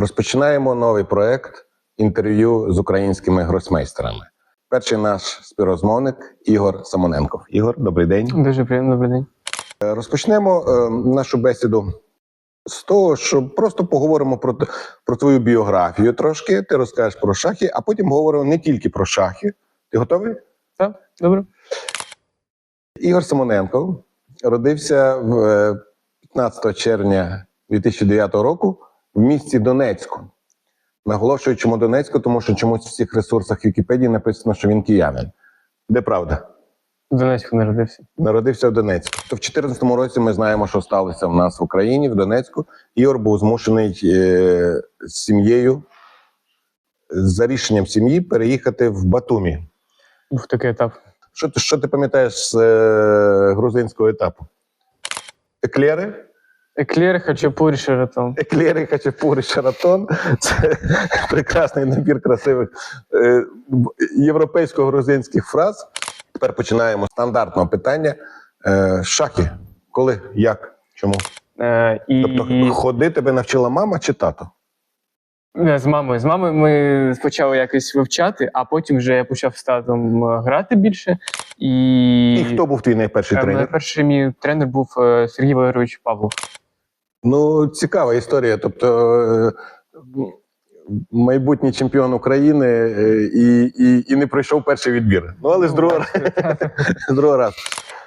Розпочинаємо новий проект інтерв'ю з українськими гросмейстерами. Перший наш співрозмовник Ігор Самоненков. Ігор, добрий день. Дуже приємно, добрий день. Е, Розпочнемо е, нашу бесіду з того, що просто поговоримо про, про твою біографію трошки. Ти розкажеш про шахи, а потім говоримо не тільки про шахи. Ти готовий? Так, добре. Ігор Симоненко родився в е, 15 червня 2009 року в місті Донецьку. Наголошую, чому Донецьку, тому що чомусь в всіх ресурсах Вікіпедії написано, що він киянин. Де правда? В Донецьку народився. Народився в Донецьку. То в 2014 році ми знаємо, що сталося в нас в Україні, в Донецьку. Ігор був змушений е, з сім'єю за рішенням сім'ї переїхати в Батумі. Був такий етап. Що ти, що ти пам'ятаєш з е, грузинського етапу? Еклери? Еклери, хачапурі, шератон. Еклери, хачапури, шаратон це прекрасний набір красивих е, європейсько-грузинських фраз. Тепер починаємо з стандартного питання. Е, шахи. Коли, як, чому? Е, і Тобто, ходи тебе навчила мама чи тато? Не, з мамою. З мамою ми почали якось вивчати, а потім вже я почав з татом е, грати більше. І, І хто був твій найперший тренер? Перший мій тренер був Сергій Валерійович Павлов. Ну, цікава історія. Тобто, е, майбутній чемпіон України е, і, і, і не пройшов перший відбір. Ну, але з другого, з другого разу.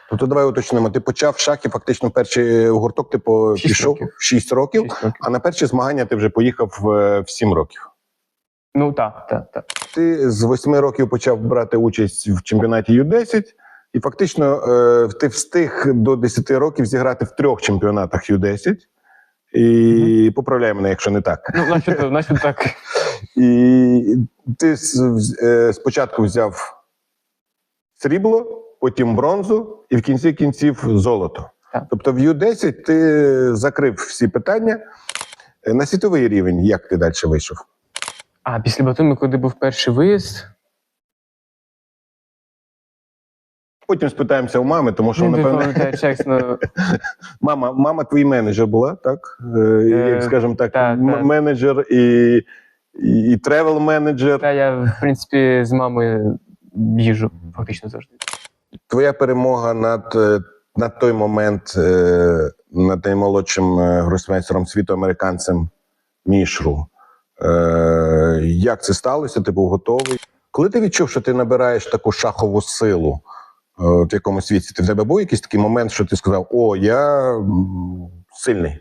Тобто, давай уточнимо. Ти почав шахи, фактично перший гурток, ти Шість пішов років. 6 років, Шість років. а на перші змагання ти вже поїхав е, в 7 років. Ну так, так, так. Ти з 8 років почав брати участь в чемпіонаті Ю-10, і фактично е, ти встиг до 10 років зіграти в трьох чемпіонатах Ю-10. І поправляй мене, якщо не так. Ну, значить, значить так. І ти е, спочатку взяв срібло, потім бронзу, і в кінці кінців золото. Так. Тобто в Ю-10 ти закрив всі питання. Е, На світовий рівень, як ти далі вийшов? А після Батумі, коли був перший виїзд, Потім спитаємося у мами, тому що пам'ятаю чесно. мама, мама твій менеджер була, так? Е, Е, Як скажімо так, менеджер і, і, тревел менеджер. Та я, в принципі, з мамою їжу фактично завжди. Твоя перемога над, е, над той момент е, над наймолодшим е, гросмейстером світу американцем Мішру. Е, Як це сталося? Ти був готовий? Коли ти відчув, що ти набираєш таку шахову силу е, в якомусь світі, ти в тебе був якийсь такий момент, що ти сказав: О, я сильний.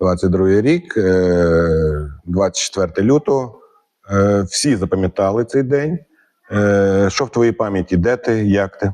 22 рік, е, 24 лютого. Е, Всі запам'ятали цей день. Е, Що в твоїй пам'яті? Де ти? Як ти?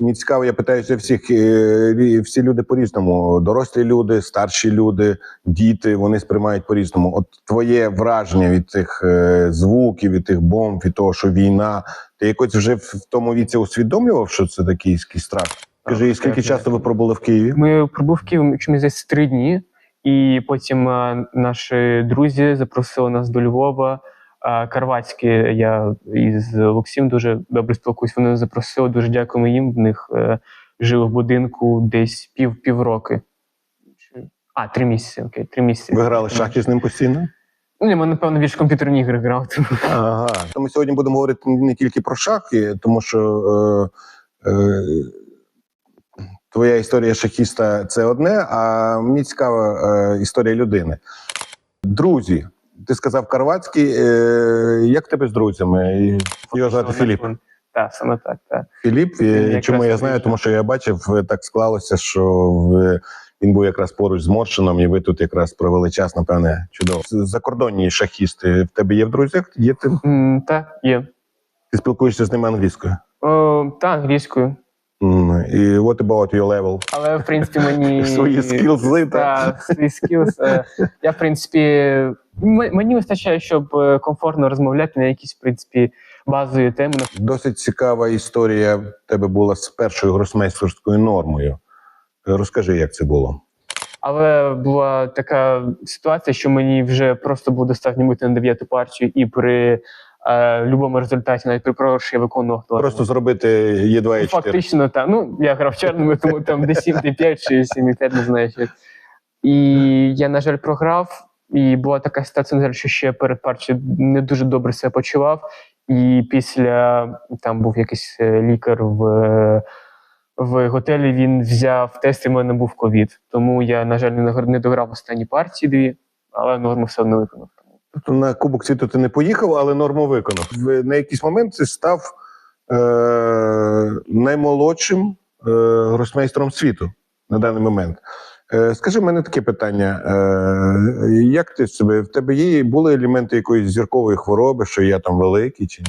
Мені цікаво, я питаюся всіх, е, всі люди по-різному. Дорослі люди, старші люди, діти, вони сприймають по-різному. От твоє враження від цих е, звуків, від тих бомб, від того, що війна. Ти якось вже в тому віці усвідомлював, що це такий такий страх? Скажи, і скільки часу ви пробули в Києві? Ми пробув в Києві чомусь десь три дні, і потім е, наші друзі запросили нас до Львова. А Карватські, я із Олексієм дуже добре спілкуюсь. Вони запросили, дуже дякуємо їм. В них е, жили в будинку десь пів півроки. А, три місяці. Окей, три місяці. Ви грали шахи з ним постійно? Ну, ні, ми, напевно, більше комп'ютерні ігри грав. Ага. То ми сьогодні будемо говорити не тільки про шахи, тому що е, е, твоя історія шахіста це одне, а мені цікава е, історія людини. Друзі, ти сказав Карвацький. Е, як тебе з друзями? Його звати Філіп. Так, саме так. так. Філіп, Він е, чому я знаю, тому що я бачив, е, так склалося, що він був якраз поруч з Моршином, і ви тут якраз провели час, напевне, чудово. Закордонні шахісти в тебе є в друзях? Є ти? М, Так, є. Ти спілкуєшся з ними англійською? О, та, англійською. І what about your level? Але, в принципі, мені. Свої скілзи? Так, свої скілз. е, Я, в принципі, мені вистачає, щоб е, комфортно розмовляти на якісь, в принципі, базові теми. Досить цікава історія в тебе була з першою гросмейстерською нормою. Розкажи, як це було. Але була така ситуація, що мені вже просто було достатньо бути на дев'яту партію, і при е, будь-якому результаті, навіть при програші, я виконував два Просто зробити Е2 і 4. Фактично, так. Ну, я грав чорними, тому там де 7, де 5 чи 7, 5, не знаю. Що. І я, на жаль, програв. І була така ситуація, на жаль, що ще перед партією не дуже добре себе почував. І після там був якийсь е, лікар в, е, в готелі. Він взяв тест, і в мене був ковід. Тому я, на жаль, не дограв останні партії дві, але норму все одно виконав. На Кубок світу ти не поїхав, але норму виконав. В- На якийсь момент ти став е, наймолодшим е, гросмейстером світу на даний момент. Е, скажи, мене таке питання: е, як ти себе? В тебе є були елементи якоїсь зіркової хвороби, що я там великий чи ні?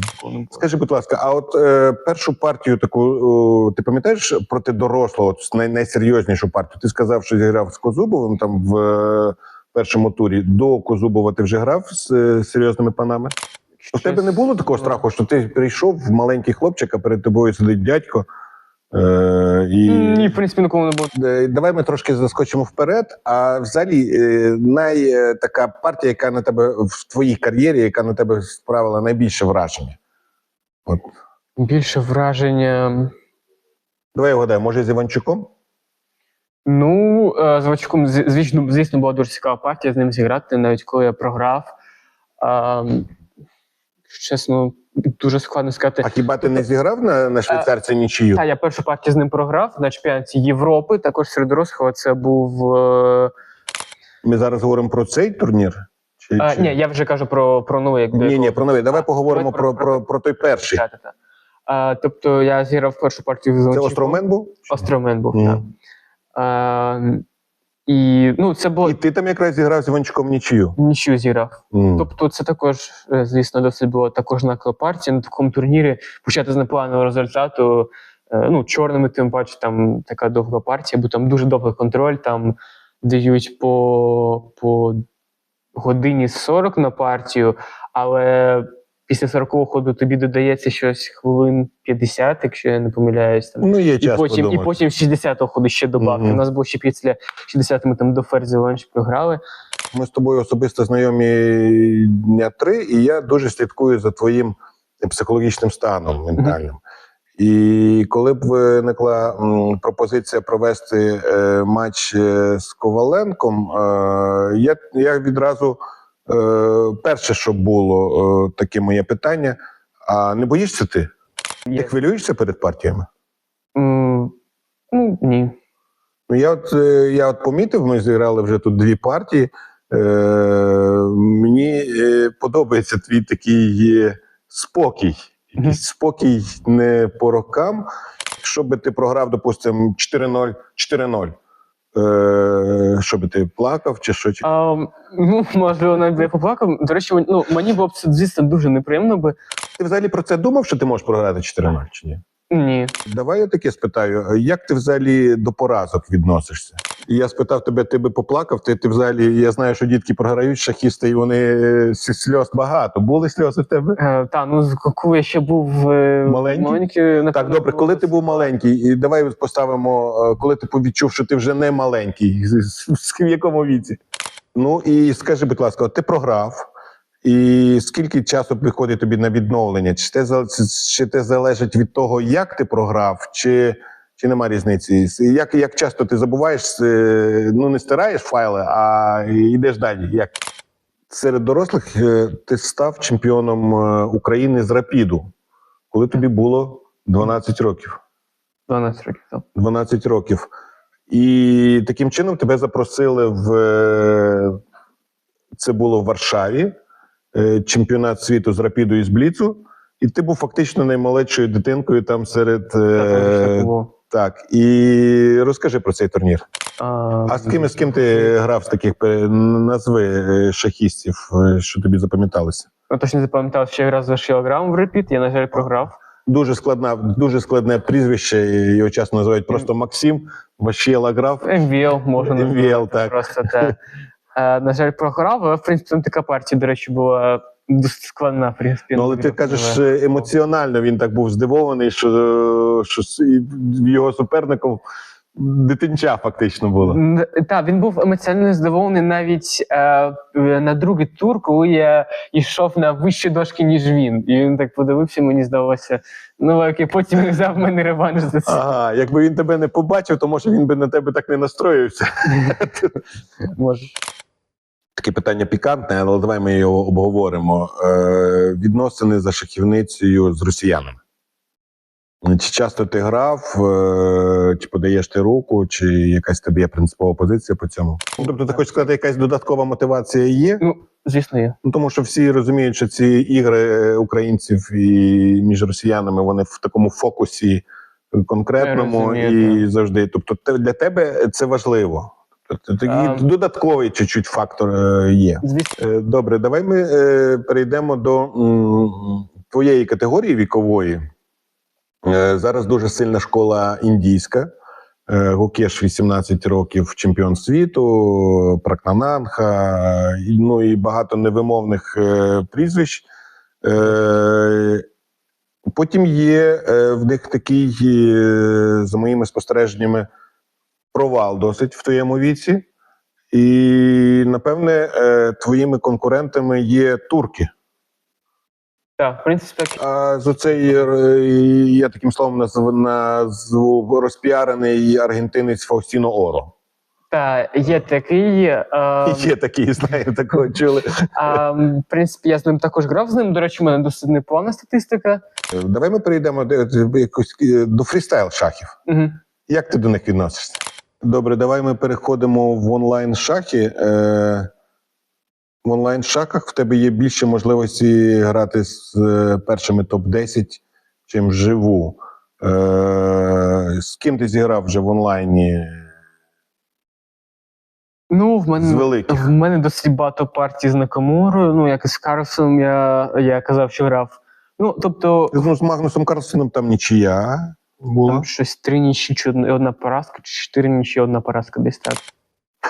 Скажи, будь ласка, а от е, першу партію таку, о, ти пам'ятаєш проти дорослого, от най, найсерйознішу партію? Ти сказав, що зіграв з Козубовим там в е, першому турі. До Козубова ти вже грав з е, серйозними панами? У тебе не було такого страху, що ти прийшов в маленький хлопчик, а перед тобою сидить дядько. Е, і... Ні, в принципі, нікому не було. Е, Давай ми трошки заскочимо вперед. А взагалі, е, най е, така партія, яка на тебе в твоїй кар'єрі, яка на тебе справила найбільше враження. От. Більше враження. Давай я вгадаю, може з Іванчуком? Ну, е, з Вачком, звісно, звісно, була дуже цікава партія з ним зіграти, навіть коли я програв. А, чесно, дуже складно сказати. А хіба ти не зіграв на, на швейцарця нічию? Та, я першу партію з ним програв на чемпіонаті Європи, також серед дорослого. Це був. Е, Ми зараз говоримо про цей турнір? Чи, е, чи... ні, я вже кажу про, про новий, якби. ні, ні, про новий. Давай А, поговоримо про, про- про, про той перший. Та, та, та. А, тобто я зіграв першу партію з Це. Остромен був? Остромен був, так. І ну, це було І ти там якраз зіграв з Іванчуком нічию. нічого зіграв. Мгм. Тобто, це також, е, звісно, досить була також знакова партія на такому турнірі. Почати з непоганого результату. е, Ну, чорними, тим паче, там така довга партія, бо там дуже довгий контроль. Там дають по, по годині 40 на партію, але після 40-го ходу тобі додається щось хвилин 50, якщо я не помиляюсь. Там. Ну, є І час потім, і потім 60-го ходу ще добавки. Мгм. У нас було ще після 60 ми там до ферзі ланч програли. Ми з тобою особисто знайомі дня три, і я дуже слідкую за твоїм психологічним станом ментальним. І коли б виникла пропозиція провести е, матч е, з Коваленком, е, я, я відразу перше, що було, е, таке моє питання: а не боїшся ти? Ти хвилюєшся перед партіями? М, Ну, ні. Ну, я от, е, я от помітив, ми зіграли вже тут дві партії. Е, мені е, подобається твій такий е, спокій. Якийсь спокій не по рокам. Якщо би ти програв, допустимо, 4-0, 4-0. Е, що би ти плакав чи що? А, ну, можливо, навіть я поплакав. До речі, ну, мені було б це, звісно, дуже неприємно би. Ти взагалі про це думав, що ти можеш програти 4-0 чи ні? Ні. Давай я таке спитаю: як ти взагалі до поразок відносишся? І я спитав тебе, ти би поплакав? Ти, ти взагалі, я знаю, що дітки програють шахісти, і вони е, сльоз багато. Були сльози в тебе? Е, та, ну, коли я ще був е, Маленький? маленький Так, добре, коли ти був маленький, і давай поставимо, е, коли ти відчув, що ти вже не маленький, в якому віці? Ну і скажи, будь ласка, ти програв, і скільки часу приходить тобі на відновлення? Чи те, чи те залежить від того, як ти програв, чи, чи нема різниці? Як, як часто ти забуваєш, ну не стираєш файли, а йдеш далі? Як? Серед дорослих е, ти став чемпіоном е, України з рапіду, коли тобі було 12 років. 12 років. Так. 12 років. І таким чином тебе запросили в е, це було в Варшаві, чемпіонат світу з рапіду і з бліцу. І ти був фактично наймолодшою дитинкою там серед. Так, Е, так було. так. І розкажи про цей турнір. А, А з ким з ким ти грав з таких е, назви е, шахістів, е, що тобі запам'яталося? Я точно запам'ятав, що я грав за Шілограм в репіт, я, на жаль, програв. Дуже складна, дуже складне прізвище. Його часто називають просто Максим Вашіла граф. МВЛ можна назвати так. Просто так. Е, На жаль, програв, але в принципі там така партія, до речі, була досить складна, в принципі. Ну, але ти кажеш, е, емоціонально він так був здивований, що, що його суперником дитинча фактично було. Так, він був емоціонально здивований навіть е, на другий тур, коли я йшов на вищі дошки, ніж він. І він так подивився, мені здалося. Ну, окей, потім він взяв мене реванш за це. Ага, якби він тебе не побачив, то може він би на тебе так не настроївся. Може. Таке питання пікантне, але давай ми його обговоримо. Е, відносини за шахівницею з росіянами. Чи часто ти грав, е, чи подаєш ти руку, чи якась тобі є принципова позиція по цьому? Ну, Тобто, ти хочеш сказати, якась додаткова мотивація є? Ну, звісно, є. Ну, тому що всі розуміють, що ці ігри е, українців і між росіянами вони в такому фокусі конкретному розумію, і завжди. Тобто, для тебе це важливо. Тобто, такий А. додатковий чуть-чуть фактор е, є. Звісно, Е, Добре, давай ми е, перейдемо до твоєї категорії вікової. Зараз дуже сильна школа індійська. Гукеш 18 років чемпіон світу, Пракнананха, ну і багато невимовних прізвищ. Потім є в них такий, за моїми спостереженнями, провал досить в твоєму віці. І, напевне, е, твоїми конкурентами є турки. так, в принципі, так. А з оцей, е, я таким словом назву, назву розпіарений аргентинець Фаустіно Оро. Та, є такий. Е, Є такий, знаю, такого чули. а, в принципі, я з ним також грав з ним. До речі, в мене досить непогана статистика. Давай ми перейдемо до, до, якось, е, до фрістайл шахів. Угу. Як ти до них відносишся? Добре, давай ми переходимо в онлайн шахи. Е, в онлайн шахах в тебе є більше можливості грати з е, першими топ-10, чим вживу. Е, з ким ти зіграв вже в онлайні Ну, в мене з великих? В мене досить багато партій з Накамурою. Ну, як і з Карлсоном я, я казав, що грав. Ну, тобто, Ну, з Магнусом Карлсоном там нічия була. там щось три нічі, чи одна, поразка, чи чотири нічі, одна поразка, десь так.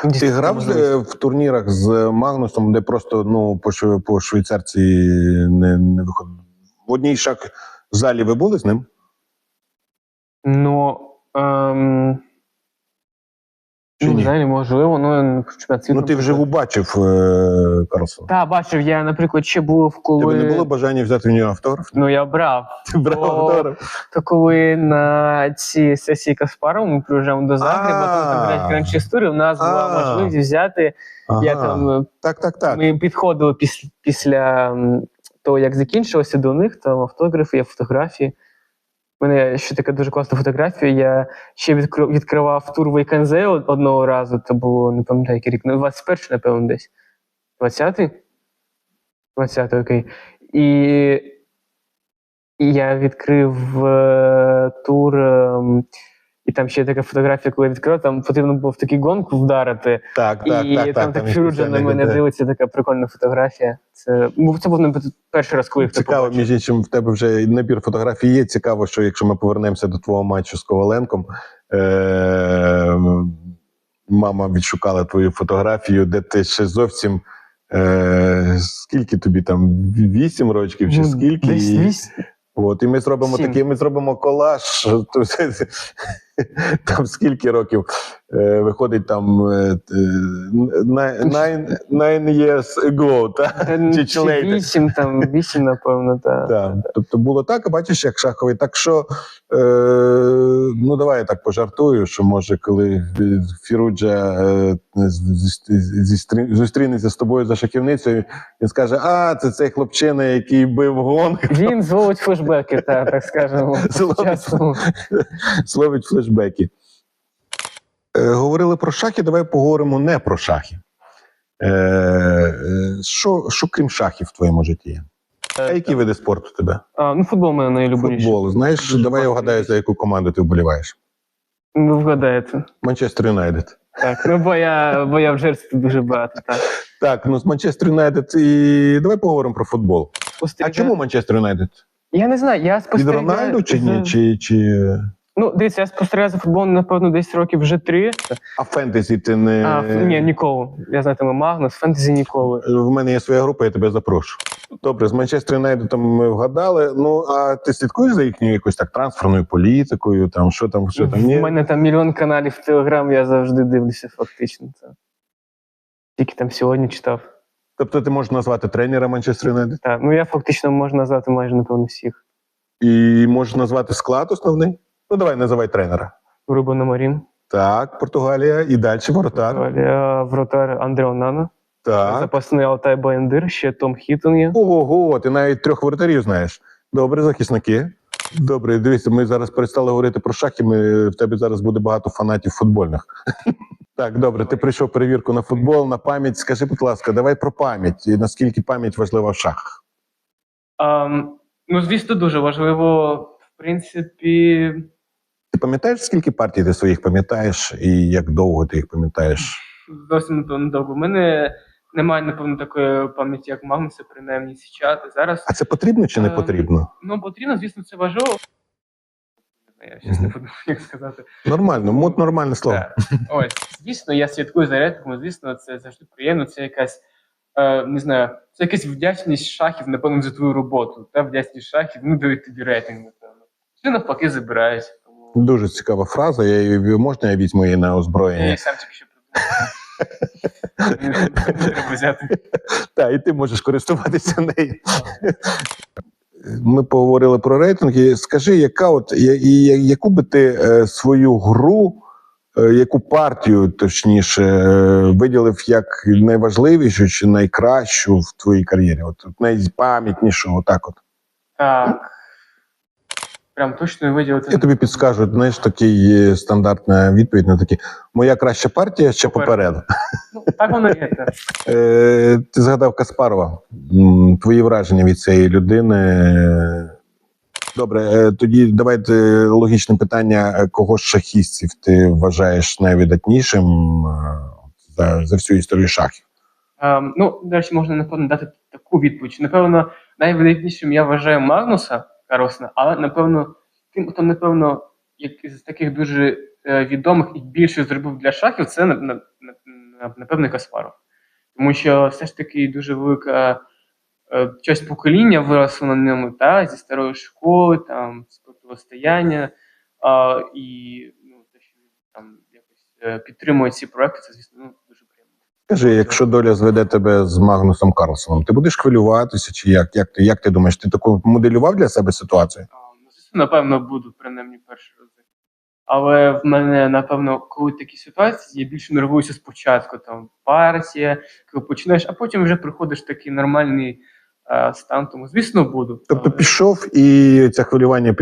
Десь Ти така грав в турнірах з Магнусом, де просто ну, по, по швейцарці не, не виходив. В одній шах залі ви були з ним? Ну, ем, Чи ну, ні? взагалі, можливо, ну, чемпіонат світу. Ну, ти вживу бачив е, Карлсона. Так, бачив, я, наприклад, ще був, коли. Тебе не було бажання взяти в нього автограф? Ну, я брав. Ти брав автограф? То коли на ці сесії Каспарова ми приїжджаємо до Загреба, там грають гранчі тури, у нас була можливість взяти. Я там Так, так, так. Ми підходили після, після того, як закінчилося до них, там автографи, є фотографії. У мене ще така дуже класна фотографія. Я ще відкри- відкривав тур Вейканзе одного разу. Це було, не пам'ятаю, який рік, ну, 21 напевно, десь. 20-й? 20-й, окей. І, і я відкрив е, тур. ем, і там ще є така фотографія, коли я відкрив, там потрібно було в такий гонку вдарити. Так, так, І так, там так. так Фіруджа на мене дивиться, така прикольна фотографія. Це, ну, це був перший раз, коли їх Цікаво, побачив. між іншим, в тебе вже набір фотографій є. Цікаво, що якщо ми повернемося до твого матчу з Коваленком, е- мама відшукала твою фотографію, де ти ще зовсім. Е- скільки тобі там? Вісім років чи Ну, скільки? Десь І- От, і ми зробимо Сім. такий, ми зробимо колаж. Там скільки років е, виходить там е, е, nine, nine, nine years ago, та? Чи чи later. вісім, там, вісім, напевно, та. Тобто було так, бачиш, як шаховий. Так що, е, ну давай я так пожартую, що може, коли Фіруджа е, зустрінеться з тобою за шахівницею, він скаже: А, це цей хлопчина, який бив гонг, Він зловить флешбеки, та, так скажемо. Зловить. словить флешбеки. Е, говорили про шахи, давай поговоримо не про шахи. Е, е, що, що крім шахів в твоєму житті є? А які види спорту в тебе? А, ну, футбол мене найлюбленіший. Футбол. Знаєш, давай я вгадаю, за яку команду ти вболіваєш. Ви вгадаєте. Манчестер Юнайтед. Так, ну бо я, бо я в жерстві дуже багато. Так. Так, ну з Манчестер Юнайтед і давай поговоримо про футбол. А Спостерігаю- чому Манчестер Юнайтед? Я не знаю, я Від спостерігаю. Рональду чи ні? за- Чи, чи... Ну, дивіться, я спостерігаю за футболом, напевно, десь років вже три. А фентезі ти не. А, ні, ніколи. Я знатиму Магнус, фентезі ніколи. В мене є своя група, я тебе запрошу. Добре, з Манчестер Юнайтедом ми вгадали. Ну а ти слідкуєш за їхньою якоюсь так трансферною політикою? Там що там, що там? У мене там мільйон каналів в Телеграм, я завжди дивлюся, фактично. Це. Тільки там сьогодні читав. Тобто ти можеш назвати тренера Манчестер Юнайтед Так, ну я фактично можу назвати майже напевно всіх. і можеш назвати склад основний? Ну давай називай тренера. Рубана Марін, Так, Португалія і далі воротар. Вротар Андре Онана. Так. запасний Алтай Бендер, ще Том Хіттон є. Ого, ти навіть трьох воротарів знаєш. Добре, захисники. Добре, дивіться, ми зараз перестали говорити про шахи. Ми, в тебе зараз буде багато фанатів футбольних. Так, добре, ти прийшов перевірку на футбол, на пам'ять. Скажи, будь ласка, давай про пам'ять. І наскільки пам'ять важлива в шахах? Ам, ну, звісно, дуже важливо, в принципі, Ти пам'ятаєш, скільки партій ти своїх пам'ятаєш, і як довго ти їх пам'ятаєш? зовсім напевно довго. У мене немає, напевно, такої пам'яті, як Магнуса, принаймні зараз. Зараз А це потрібно чи не Ем, потрібно? ну, потрібно, звісно, це важливо. Я щось не подумав, як сказати. Нормально, мод нормальне слово. Ось, звісно, я слідкую за рейтингом, звісно, це завжди приємно. Це якась, е, не знаю, це якась вдячність шахів, напевно, за твою роботу. Та вдячність шахів, ну дають тобі рейтинг, напевно. Чи навпаки забирають. Дуже цікава фраза. Я її можна я візьму її на озброєння? її сам тільки що. Так, і ти можеш користуватися нею. Ми поговорили про рейтинги. Скажи, яка от я- я- яку би ти е, свою гру, е, яку партію, точніше, е, виділив як найважливішу чи найкращу в твоїй кар'єрі? От найпам'ятнішу, отак от. Так. Прям точно виділити. Я тобі підскажу, знаєш, такий стандартна відповідь на такі: моя краща партія ще попереду. Ну, так воно є. Е, ти згадав Каспарова. Твої враження від цієї людини. Добре, е, тоді давайте логічне питання: Е, кого з шахістів ти вважаєш найвидатнішим за, за всю історію шахів? Ем, ну, до речі, можна напевно дати таку відповідь. Напевно, найвидатнішим я вважаю Магнуса Карлсона, але напевно, тим, хто напевно, як із таких дуже е, відомих і більше зробив для шахів, це на- на- на- напевно Каспаров. Тому що все ж таки дуже велика е, часть покоління виросла на ньому, та, зі старої школи, там, з протистояння. І ну, те, що він там якось е, підтримує ці проекти, це, звісно, ну. Скажи, якщо доля зведе тебе з Магнусом Карлсоном, ти будеш хвилюватися, чи як? Як ти, як ти думаєш, ти таку моделював для себе ситуацію? Ну, напевно, буду принаймні перші рази. Але в мене, напевно, коли такі ситуації, я більше нервуюся спочатку. Там партія, коли починаєш, а потім вже приходиш в такий нормальний е, стан. Тому, звісно, буду. Тобто Але- пішов і це хвилювання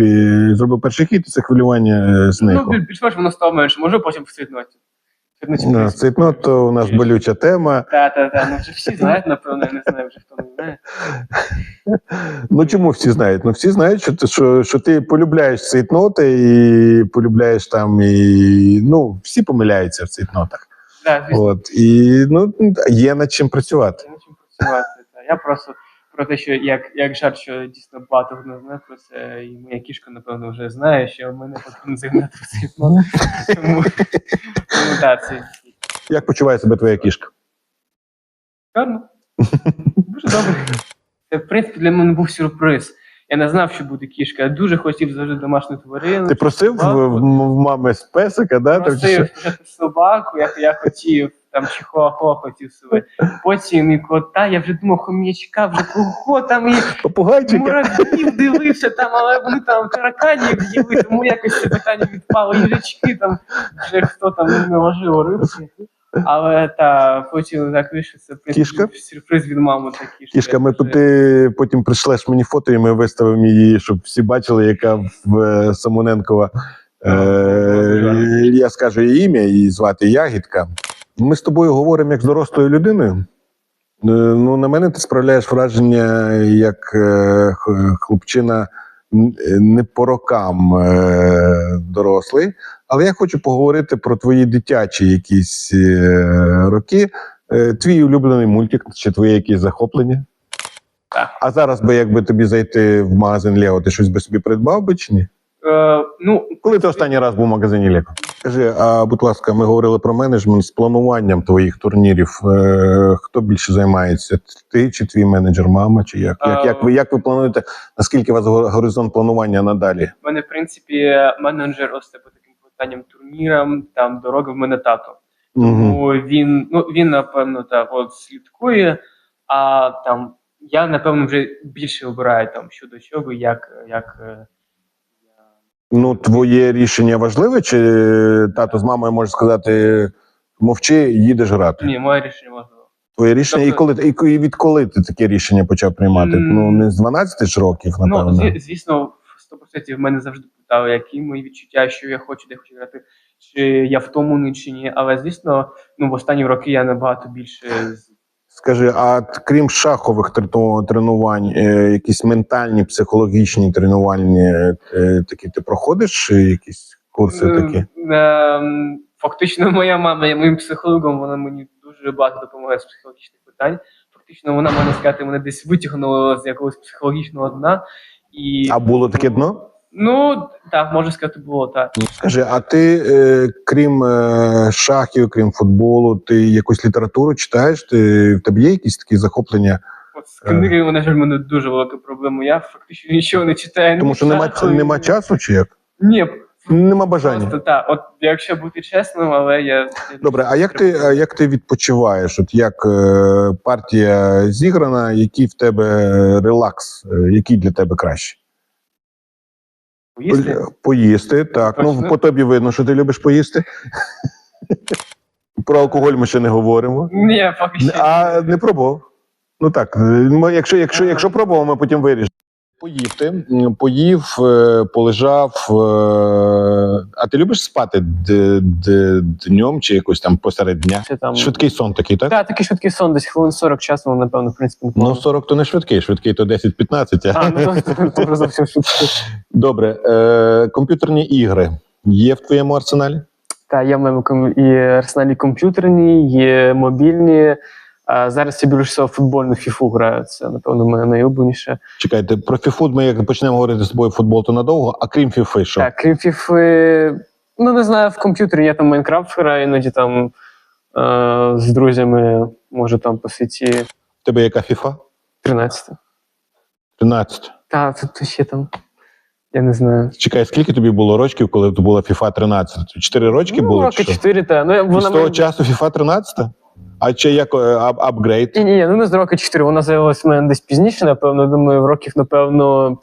зробив перший хід, і це хвилювання е, Ну, більш-менш воно стало менше, може потім в Да, цейтнот ну, то у нас болюча тема. Та, та, та, ну вже всі знають, напевно, я не знаю, вже хто не знає. Ну чому всі знають? Ну всі знають, що ти, що, що ти полюбляєш цейтноти і полюбляєш там і ну всі помиляються в цейтнотах. Да, звісно, От і ну є над чим працювати. я на чим працювати. Та. Я просто про те, що як, як жарт, що дійсно багато хто не знає про це, і моя кішка, напевно, вже знає, що мене потрібно загнати в цвітно. Тому, так, це Як почуває себе твоя кішка? гарно. Дуже добре. Це, в принципі, для мене був сюрприз. Я не знав, що буде кішка. Я дуже хотів завжди домашню тварину. Ти просив в, в, в мами з песика, да? Просив собаку, я, я хотів, там чихуахуа хотів собі. Потім і кота, я вже думав, хом'ячка, вже кого там і Попугайчика? муравів дивився там, але вони там тараканів їли, тому якось це питання відпало. Їжачки там, вже хто там не ложив рибки. Але та потім так вийшло, це Кішка? сюрприз від мами що Кішка, ми ти потім прийшлеш мені фото, і ми виставимо її, щоб всі бачили, яка в е, Самоненкова. Е, я скажу її ім'я, її звати Ягідка. Ми з тобою говоримо як з дорослою людиною. Е, Ну, на мене ти справляєш враження як е, хлопчина е, не по рокам дорослий. Але я хочу поговорити про твої дитячі якісь роки. Твій улюблений мультик чи твої якісь захоплення? А зараз би якби тобі зайти в магазин Лего, ти щось би собі придбав би чи ні? Е, ну, Коли ти останній раз був в магазині Лего? Скажи, а будь ласка, ми говорили про менеджмент з плануванням твоїх турнірів. Е, хто більше займається? Ти чи твій менеджер, мама? Чи як? Як, як, ви, як ви плануєте? Наскільки у вас горизонт планування надалі? в мене, в принципі, менеджер ось це по таким питанням турнірам, там дороги в мене тато. Угу. Тому він, ну, він, напевно, так от слідкує, а там я, напевно, вже більше обираю там щодо чого, як, як е, Ну, твоє рішення важливе, чи тато з мамою може сказати: мовчи, їдеш грати? ні, моє рішення можливо. Твоє рішення, і Тобто- коли і ко- і відколи ти таке рішення почав приймати? М. Ну не з 12 ж років, напевно. Ну, зві- звісно, в 100% в мене завжди питали, які мої відчуття, що я хочу, де хочу грати, чи я втомлений, чи ні. Але звісно, ну в останні роки я набагато більше з- Скажи, а крім шахових тренувань, е, якісь ментальні, психологічні тренувальні е, такі ти проходиш? е, Якісь курси такі? Ем, ем, Фактично, моя мама є моїм психологом, вона мені дуже багато допомагає з психологічних питань. Фактично, вона можна сказати, мене десь витягнула з якогось психологічного дна. І А було таке дно? Ну так, можна сказати, було так. Скажи, а ти, е, крім е, шахів, крім футболу, ти якусь літературу читаєш? Ти в тебе є якісь такі захоплення? От з книгою, на жаль, в мене дуже велика проблема. Я фактично нічого не читаю. Тому що нема, нема нема часу, чи як? Ні, Нема бажання. просто так. От якщо бути чесним, але я я Добре, а як ти, а як ти відпочиваєш? От як е, партія зіграна, який в тебе релакс, е, який для тебе краще? Поїсти? Поїсти, так. Ну, по тобі видно, що ти любиш поїсти. Про алкоголь ми ще не говоримо. Ні, поки що. А не пробував. Ну так, якщо, якщо, якщо пробував, ми потім вирішимо. Поїв ти, м, поїв, е, полежав. е, А ти любиш спати д- д- днем чи якось там посеред дня? Там... Швидкий сон такий, так? Так, такий швидкий сон, десь хвилин 40 часу, напевно, в принципі, не Ну, 40 то не швидкий, швидкий то 10-15. А, ну то, зовсім швидко. Добре, е, комп'ютерні ігри є в твоєму арсеналі? Так, є в ком- і арсеналі комп'ютерні, є мобільні. А зараз я більше всього футбольну фіфу граю. Це, напевно, моє найулюбленіше. Чекайте, про фіфу ми як почнемо говорити з тобою футбол, то надовго, а крім фіфи, що? Так, крім фіфи, ну не знаю, в комп'ютері я там Майнкрафт граю, іноді там е, з друзями, може там по світі тебе яка фіфа? 13. 13. Так, тут ще там. Я не знаю. Чекай, скільки тобі було років, коли була FIFA 13? Чотири рочки ну, було? роки? 4, та. Ну, вона з того мені- часу FIFA 13? А чи як е, ап- апгрейд? Ні, ні, ну не з роки 4, вона з'явилася в мене десь пізніше, напевно. Думаю, в років, напевно,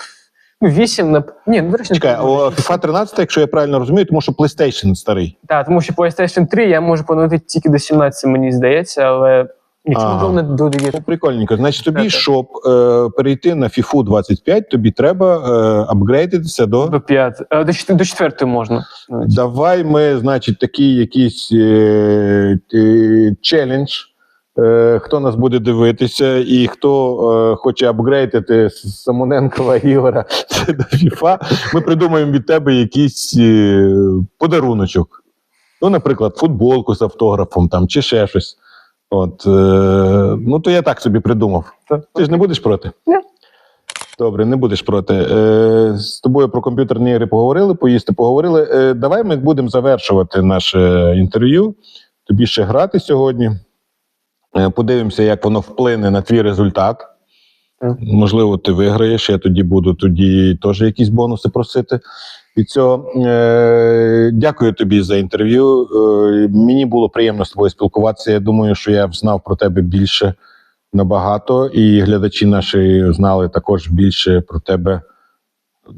ну, 8, нап... Ні, ну, вирішення. Чекай, о. FIFA 13, якщо я правильно розумію, тому що PlayStation старий. Так, тому що PlayStation 3 я можу поновити тільки до 17, мені здається, але нічого Ага. не до 9. Ну, прикольненько. Значить, тобі, Так, так. щоб е, перейти на FIFA 25, тобі треба е, апгрейдитися до. До 5. До, 4, до 4 можна. Давай ми, значить, такий якийсь е, е, челендж. Е, хто нас буде дивитися, і хто е, хоче апгрейдити з Самоненкова Ігора до FIFA, ми придумаємо від тебе якийсь е, подаруночок. Ну, наприклад, футболку з автографом там, чи ще щось. От, е, ну, то я так собі придумав. Так. Ти ж не будеш проти? Ні. Добре, не будеш проти. Е, з тобою про комп'ютерні ігри поговорили, поїсти поговорили. Е, давай ми будемо завершувати наше інтерв'ю. Тобі ще грати сьогодні. Е, подивимося, як воно вплине на твій результат. Можливо, ти виграєш. Я тоді буду тоді теж якісь бонуси просити. Від цього е, дякую тобі за інтерв'ю. Е, мені було приємно з тобою спілкуватися. Я думаю, що я знав про тебе більше набагато, і глядачі наші знали також більше про тебе.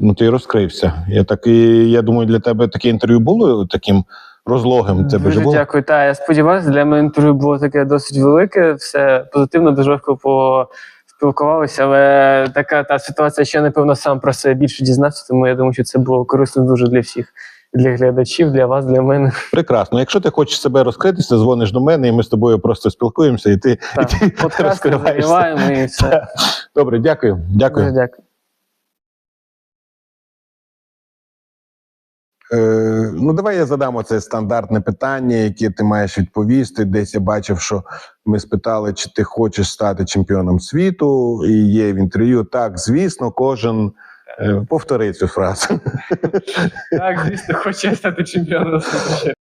Ну, ти розкрився. Я так і я думаю, для тебе таке інтерв'ю було таким розлогим. Тебе Дуже було? дякую. Та я сподіваюся, для мене інтерв'ю було таке досить велике. Все позитивно, дуже легко поспілкувалися. Але така та ситуація, що я напевно сам про це більше дізнався. Тому я думаю, що це було корисно дуже для всіх, для глядачів, для вас, для мене. Прекрасно. Якщо ти хочеш себе розкритися, дзвониш до мене, і ми з тобою просто спілкуємося, і ти, Так, і ти подкасти розкриваєшся. і все. Добре, дякую. Дякую. Дуже дякую. Е, ну, давай я задам оце стандартне питання, яке ти маєш відповісти. Десь я бачив, що ми спитали, чи ти хочеш стати чемпіоном світу, і є в інтерв'ю. Так, звісно, кожен е, повтори цю фразу. Так, звісно, хоче стати чемпіоном світу.